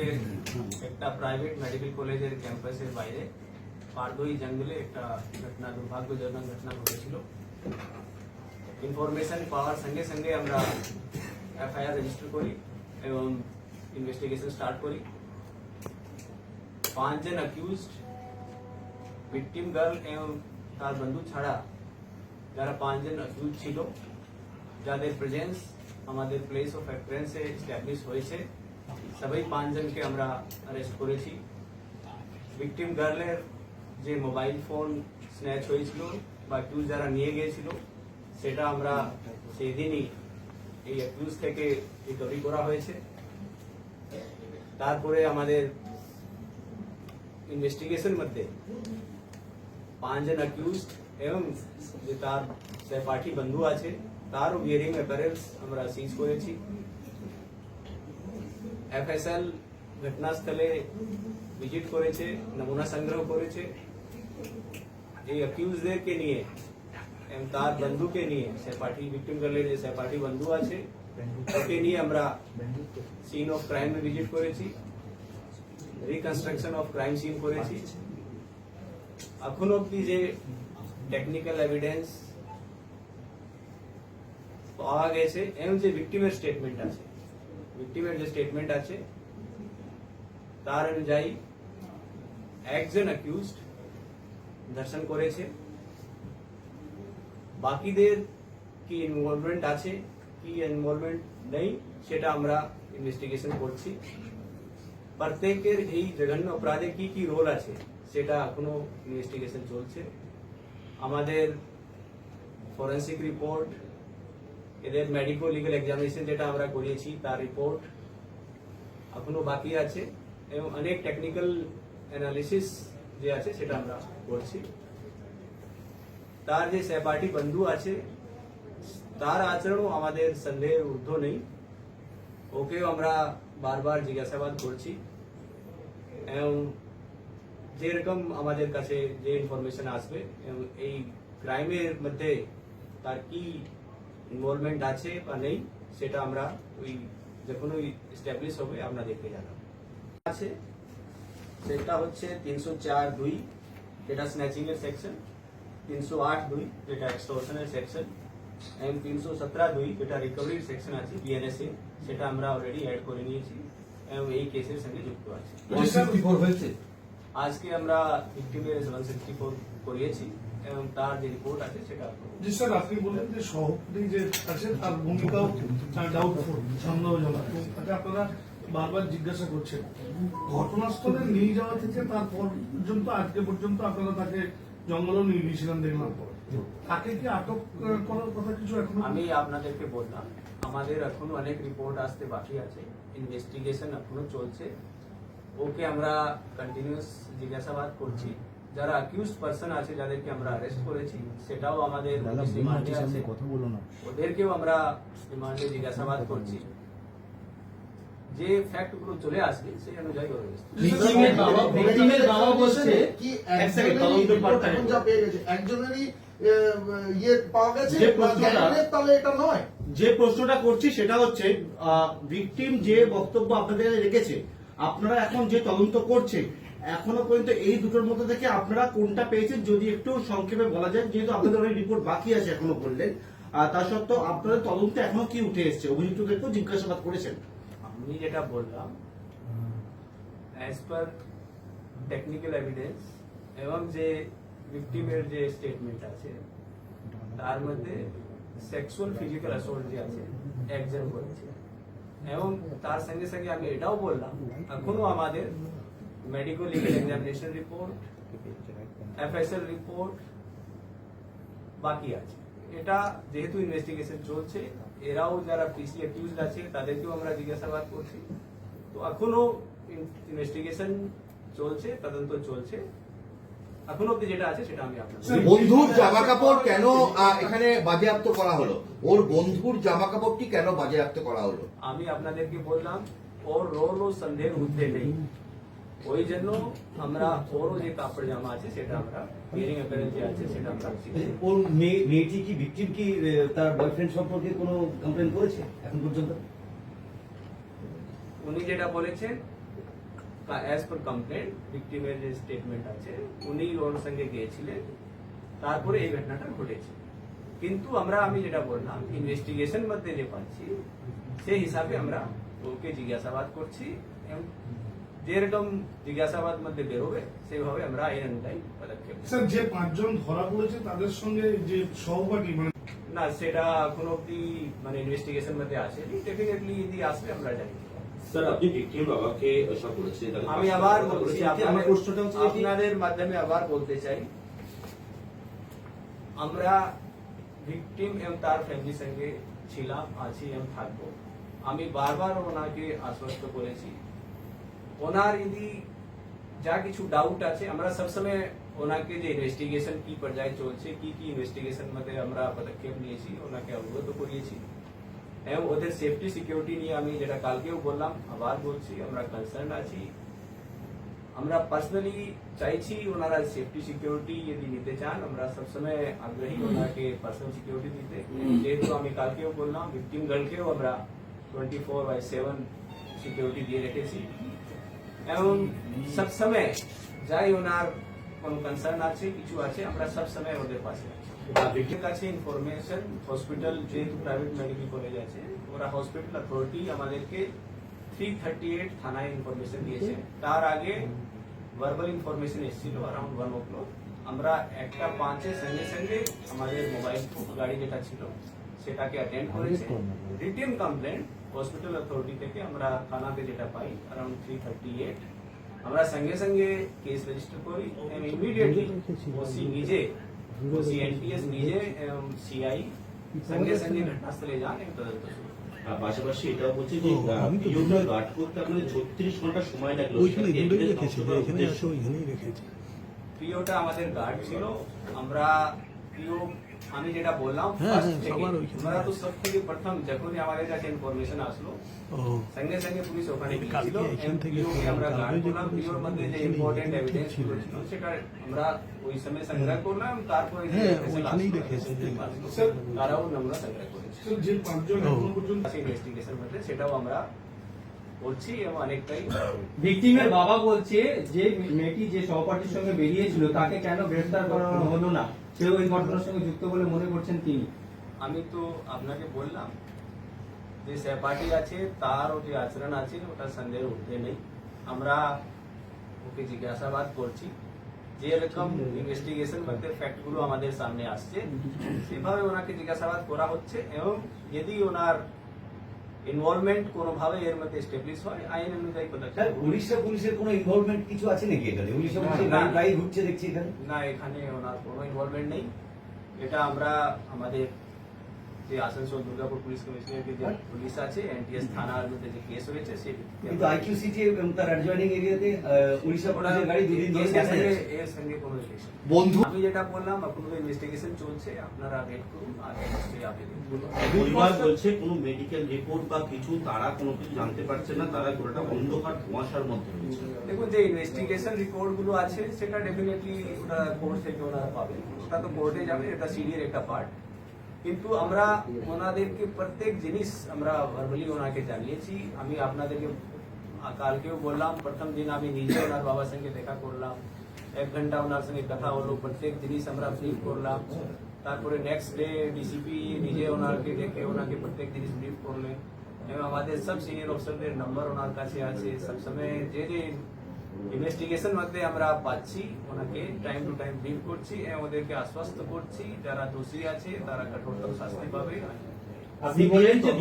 আমাদের একটা private medical কলেজের ক্যাম্পাসের বাইরে পারদই জঙ্গলে একটা ঘটনা দুর্ভাগ্যজনক ঘটনা ঘটেছিল ইনফরমেশন পাওয়ার সঙ্গে সঙ্গে আমরা এফআইআর রেজিস্টার করি এবং ইনভেস্টিগেশন স্টার্ট করি পাঁচজন অ্যাকিউজড ভিকটিম গার্ল এবং তার বন্ধু ছাড়া যারা পাঁচজন অ্যাকিউজ ছিল যাদের প্রেজেন্স আমাদের প্লেস অফ অ্যাক্রেন্সে এস্টাবলিশ হয়েছে সবাই পাঁচজনকে আমরা অ্যারেস্ট করেছি। ভিকটিম গার্লের যে মোবাইল ফোন স্ন্যাচ হয়েছিল বা অ্যাকিউজ যারা নিয়ে গিয়েছিল, সেটা আমরা সেই দিনই এই অ্যাকিউজ থেকে রিকভারি করা হয়েছে। তারপরে আমাদের ইনভেস্টিগেশন মধ্যে পাঁচজন অ্যাকিউজড এবং যে তার সহপাঠী বন্ধু আছে, তারও বিয়ারিং অ্যাপারেলস আমরা সিজ করেছি। এফএসএল ঘটনাস্থলে ভিজিট করেছে নমুনা সংগ্রহ করেছে এই অ্যাকিউজদেরকে নিয়ে এবং তার বন্ধুকে নিয়ে সহপাঠী ভিক্টিম গার্লের যে সহপাঠী বন্ধু আছে ওকে নিয়ে আমরা সিন অফ ক্রাইমে ভিজিট করেছি রিকনস্ট্রাকশন অফ ক্রাইম সিন করেছি এখন অব্দি যে টেকনিক্যাল এভিডেন্স পাওয়া গেছে এবং যে ভিক্টিমের স্টেটমেন্ট আছে ভিক্টিমের যে স্টেটমেন্ট আছে, তার অনুযায়ী একজন অ্যাকিউজড ধর্ষণ করেছে। বাকিদের কি ইনভলভমেন্ট আছে, কি ইনভলভমেন্ট নেই, সেটা আমরা ইনভেস্টিগেশন করছি। প্রত্যেকের এই জঘন্য অপরাধে কি কি রোল আছে, সেটা এখনও ইনভেস্টিগেশন চলছে। আমাদের ফরেন্সিক রিপোর্ট এদের মেডিকো লিগাল এক্সামিনেশন যেটা আমরা করিয়েছি, তার রিপোর্ট এখনও বাকি আছে এবং অনেক টেকনিক্যাল অ্যানালিসিস যে আছে সেটা আমরা করছি। তার যে সহপাঠী বন্ধু আছে, তার আচরণও আমাদের সন্দেহের ঊর্ধ্ব নেই। ওকেও আমরা বারবার জিজ্ঞাসাবাদ করছি এবং যেরকম আমাদের কাছে যে ইনফরমেশন আসবে এবং এই ক্রাইমের মধ্যে তার কি ইনভলভমেন্ট আছে বা নেই সেটা আমরা ওই যখন ওই এস্টাবলিশ হবে আমরা দেখে জানাবো আছে সেটা হচ্ছে তিনশো চার দুই যেটা স্ন্যাচিং এর সেকশন তিনশো আট দুই যেটা এক্সটোর্শনের সেকশন এবং তিনশো সতেরো দুই যেটা রিকভারির সেকশন আছে বিএনএসএ সেটা আমরা অলরেডি অ্যাড করে নিয়েছি এবং এই কেসের সঙ্গে যুক্ত আছে হয়েছে আজকে আমরা ভিক্টিমের সেভেন সিক্সটি ফোর করিয়েছি এবং তার যে রিপোর্ট আছে সেটা জি স্যার আপনি বললেন যে সভাপতি যে আছে তার ভূমিকাও ডাউটফুল সন্দেহজনক। তাকে আপনারা বারবার জিজ্ঞাসা করছেন। ঘটনাস্থলে নিয়ে যাওয়া থেকে তারপর পর্যন্ত আজকে পর্যন্ত আপনারা তাকে জঙ্গলেও নিয়ে গিয়েছিলেন দেখলাম তাকে কি আটক করার কথা কিছু এখনও? আমি আপনাদেরকে বললাম আমাদের এখনও অনেক রিপোর্ট আসতে বাকি আছে ইনভেস্টিগেশন এখনও চলছে। ওকে আমরা কন্টিনিউয়াস জিজ্ঞাসাবাদ করছি। যারা অ্যাকিউজ পার্সন আছে যাদেরকে আমরা অ্যারেস্ট করেছি সেটাও আমাদের রিমান্ডে আছে। কথা বলো না। ওদেরকেও আমরা রিমান্ডে জিজ্ঞাসাবাদ করছি। যে ফ্যাক্টগুলো চলে আসবে সেই অনুযায়ী ওর ভিকটিমের বাবা ভিকটিমের বাবা বলছে কি এক সেকেন্ড একজনেরই তদন্ত এখন যা পেয়ে গেছে। একজনেরই ইয়ে পাওয়া গেছে যে প্রশ্নটা- তাহলে এটা নয়। যে প্রশ্নটা করছি সেটা হচ্ছে ভিকটিম যে বক্তব্য আপনাদের রেখেছে আপনারা এখন যে তদন্ত করছে এখনও পর্যন্ত এই দুটোর মধ্যে থেকে আপনারা কোনটা পেয়েছেন যদি একটু সংক্ষেপে বলা যায়, যেহেতু আপনাদের অনেক রিপোর্ট বাকি আছে এখনও বললেন তা সত্ত্বেও আপনাদের তদন্তে এখনও কি উঠে এসছে? অভিযুক্তদেরকেও জিজ্ঞাসাবাদ করেছেন। আমি যেটা বললাম অ্যাজ পার টেকনিক্যাল এভিডেন্স এবং যে ভিকটিমের যে স্টেটমেন্ট আছে, তার মধ্যে সেক্সুয়াল ফিজিক্যাল অ্যাসল্ট যে আছে, একজন করেছে। এবং তার সঙ্গে সঙ্গে আমি এটাও বললাম, এখনও আমাদের medical legal examination report FSL report বাকি আছে। এটা যেহেতু ইনভেস্টিগেশন চলছে এরাও যারা পিসি অ্যাকিউজড আছে তাদেরকেও আমরা জিজ্ঞাসাবাদ করছি। তো এখনও ইনভেস্টিগেশন চলছে তদন্ত চলছে। এখনও অব্দি যেটা আছে সেটা আমি আপনাদের বন্ধুর জামা কাপড় কেন এখানে বাজেয়াপ্ত করা হলো? ওর বন্ধুর জামা কাপড়টি কেন বাজেয়াপ্ত করা হলো? আমি আপনাদেরকে বললাম ওর রোল ও সন্দেহের ঊর্ধ্বে নেই। ওই জন্য আমরা ওরও যে কাপড় জামা আছে সেটা আমরা হিয়ারিং অ্যাপারেল যে আছে সেটা আমরা ওর মেয়ে মেয়েটি কি ভিকটিম কি আহ, তার বয়ফ্রেন্ড সম্পর্কে কোনো কমপ্লেন করেছে এখন পর্যন্ত উনি যেটা বলেছেন অ্যাজ পার কমপ্লেন্ট ভিক্টিমের যে স্টেটমেন্ট আছে উনি ওর সঙ্গে গিয়েছিলেন তারপরে এই ঘটনাটা ঘটেছে কিন্তু আমরা আমি যেটা বললাম ইনভেস্টিগেশন মধ্যে যে পাচ্ছি সেই হিসাবে আমরা ওকে জিজ্ঞাসাবাদ করছি এবং যেরকম জিজ্ঞাসাবাদ মধ্যে বেরোবে সেইভাবে আমরা আইন অনুযায়ী পদক্ষেপ নেব। স্যার যে পাঁচজন ধরা পড়েছে তাদের সঙ্গে যে সহপাঠী মানে না সেটা এখন অব্দি মানে ইনভেস্টিগেশন মধ্যে আসেনি ডেফিনেটলি যদি আসবে আমরা জানি স্যার আপনি ভিকটিম বাবাকে সব বলেছেন তাকে আমি পাঁচটা আবার কথা বলছি বলেছেন। আমার আপনাদের- প্রশ্নটা হচ্ছে যে- আপনাদের মাধ্যমে আবার বলতে চাই আমরা ভিকটিম এবং তার ফ্যামিলির সঙ্গে ছিলাম আছি এবং থাকবো আমি বারবার ওনাকে আশ্বস্ত করেছি ওনার যদি যা কিছু ডাউট আছে আমরা সবসময় ওনাকে যে ইনভেস্টিগেশন কি পর্যায়ে চলছে কি কি ইনভেস্টিগেশন মধ্যে আমরা পদক্ষেপ নিয়েছি ওনাকে অবগত করিয়েছি এবং ওদের সেফটি সিকিউরিটি নিয়ে আমি যেটা কালকেও বললাম আবার বলছি আমরা কনসার্ন আছি আমরা পার্সোনালি চাইছি ওনারা সেফটি সিকিউরিটি যদি নিতে চান আমরা সবসময় আগ্রহী ওনাকে পার্সোনাল সিকিউরিটি দিতে যেহেতু আমি কালকেও বললাম ভিকটিম গার্লকেও আমরা twenty four by seven security দিয়ে রেখেছি এবং সবসময় যাই ওনার কোন কনসার্ন আছে কিছু আছে আমরা সবসময় ওদের পাশে আছি ভিক্টিম কাছে ইনফরমেশন হসপিটাল যেহেতু প্রাইভেট মেডিকেল কলেজ আছে ওরা হসপিটাল অথরিটি আমাদেরকে থ্রি থার্টি এইট থানায় ইনফরমেশন দিয়েছে তার আগে ভার্বাল ইনফরমেশন এসেছিল অ্যারাউন্ড ওয়ান ও ক্লক আমরা একটা পাঁচের সঙ্গে সঙ্গে আমাদের মোবাইল গাড়ি যেটা ছিল সেটাকে অ্যাটেন্ড করেছে রিটেন কমপ্লেন্ট হসপিটাল অথরিটি থেকে আমরা থানাতে যেটা পাই অ্যারাউন্ড থ্রি থার্টি এইট আমরা সঙ্গে সঙ্গে কেস রেজিস্টার করি এবং ইমিডিয়েটলি ওসি নিজে ওসি এনটিএস নিজে এবং সিআই সঙ্গে সঙ্গে ঘটনাস্থলে যান এবং তদন্ত শুরু করেন। আর পাশাপাশি এটাও বলছে যে আমি তো পিওটা ভুলে- গার্ড করতে আপনাদের ছত্রিশ ঘন্টা সময় লাগলো ওইখানে সেটাকে দূরে evidence রেখেছি ধ্বংস করার এখানে উদ্দেশ্য। আছে ওইখানেই রেখেছি প্রিয়টা আমাদের গার্ড ছিল আমরা প্রিয় আমি যেটা বললাম হ্যাঁ, ফার্স্ট হ্যাঁ। আমরা তো সব থেকে প্রথম যখনই আমাদের কাছে ইনফরমেশন আসলো সঙ্গে সঙ্গে পুলিশ ওখানে গিয়েছিল এখান থেকে আমরা কালকে করলাম পিওর মধ্যে যে ইম্পর্টেন্ট এভিডেন্স ছিল। সেটা আমরা ওই সময় সংগ্রহ করলাম তারপরে হ্যাঁ, তারাও আমরা সংগ্রহ করেছি। যে পাঁচজন এখনও পর্যন্ত ইনভেস্টিগেশন মধ্যে সেটাও আমরা এবং অনেকটাই ভিকটিমের বাবা বলছে যে মেয়েটি যে সহপাঠীর সঙ্গে বেরিয়েছিল, তাকে কেন গ্রেফতার করানো হলো না? সেও এই ঘটনার সঙ্গে যুক্ত বলে মনে করছেন তিনি। আমি তো আপনাকে বললাম, যে সহপাঠী আছে তারও যে আচরণ আছে, ওটা সন্দেহ উঠতে নেই। আমরা ওকে জিজ্ঞাসাবাদ করছি, যে এরকম ইনভেস্টিগেশন মধ্যে ফ্যাক্টগুলো আমাদের সামনে আসছে, সেভাবে ওনাকে জিজ্ঞাসাবাদ করা হচ্ছে এবং যদি ওনার ইনভলভমেন্ট কোনোভাবে এর মধ্যে এস্টাবলিশ হয় আইন অনুযায়ী স্যার উড়িষ্যা পুলিশের কোনো ইনভলভমেন্ট কিছু আছে নাকি এখানে? উড়িষ্যা পুলিশ পুলিশের না। গাড়ি গাড়ি ঘুরছে দেখছি এখানে। না এখানে ওনার কোনো ইনভলভমেন্ট নেই। এটা আমরা আমাদের যে আসানসোল দুর্গাপুর পুলিশ কমিশনারের যে পুলিশ আছে এনটিএস থানার মধ্যে যে কেস হয়েছে কিন্তু আইকিউসিটি এবং তার অ্যাডজয়নিং এরিয়াতে উড়িষ্যা পুলিশের গাড়ি দুদিন ধরে দেখা যাচ্ছে এর সঙ্গে কোনো রিলেশন বন্ধু? আমি যেটা বললাম আপনাদের ইনভেস্টিগেশন চলছে আপনারা ওয়েট করুন আর অবশ্যই আপনি পরিবার বলছে কোনো মেডিকেল রিপোর্ট বা কিছু তারা কোনো কিছু জানতে পারছে না তারা পুরোটা অন্ধকার ধোঁয়াশার মধ্যে রয়েছে। দেখুন যে ইনভেস্টিগেশন রিপোর্টগুলো আছে সেটা ডেফিনেটলি ওটা কোর্ট থেকে ওনারা পাবেন ওটা তো কোর্টে যাবে এটা সিডির একটা পার্ট কিন্তু আমরা ওনাদেরকে প্রত্যেক জিনিস আমরা ভার্বালি ওনাকে জানিয়েছি আমি আপনাদেরকে কালকেও বললাম প্রথম দিন আমি নিজে ওনার বাবার সঙ্গে দেখা করলাম এক ঘন্টা ওনার সঙ্গে কথা হলো প্রত্যেক জিনিস আমরা ব্রিফ করলাম তারপরে নেক্সট ডে ডিসিপি নিজে ওনাকে দেখে ওনাকে প্রত্যেক জিনিস ব্রিফ করলেন এবং আমাদের সব সিনিয়র অফিসারদের নাম্বার ওনার কাছে আছে সবসময় যে যে ইনভেস্টিগেশন মধ্যে আমরা পাচ্ছি ওনাকে টাইম টু টাইম ব্রিফ করছি এবং ওদেরকে আশ্বস্ত করছি যারা দোষী আছে তারা কঠোরতম শাস্তি পাবে। আপনি বলেন যে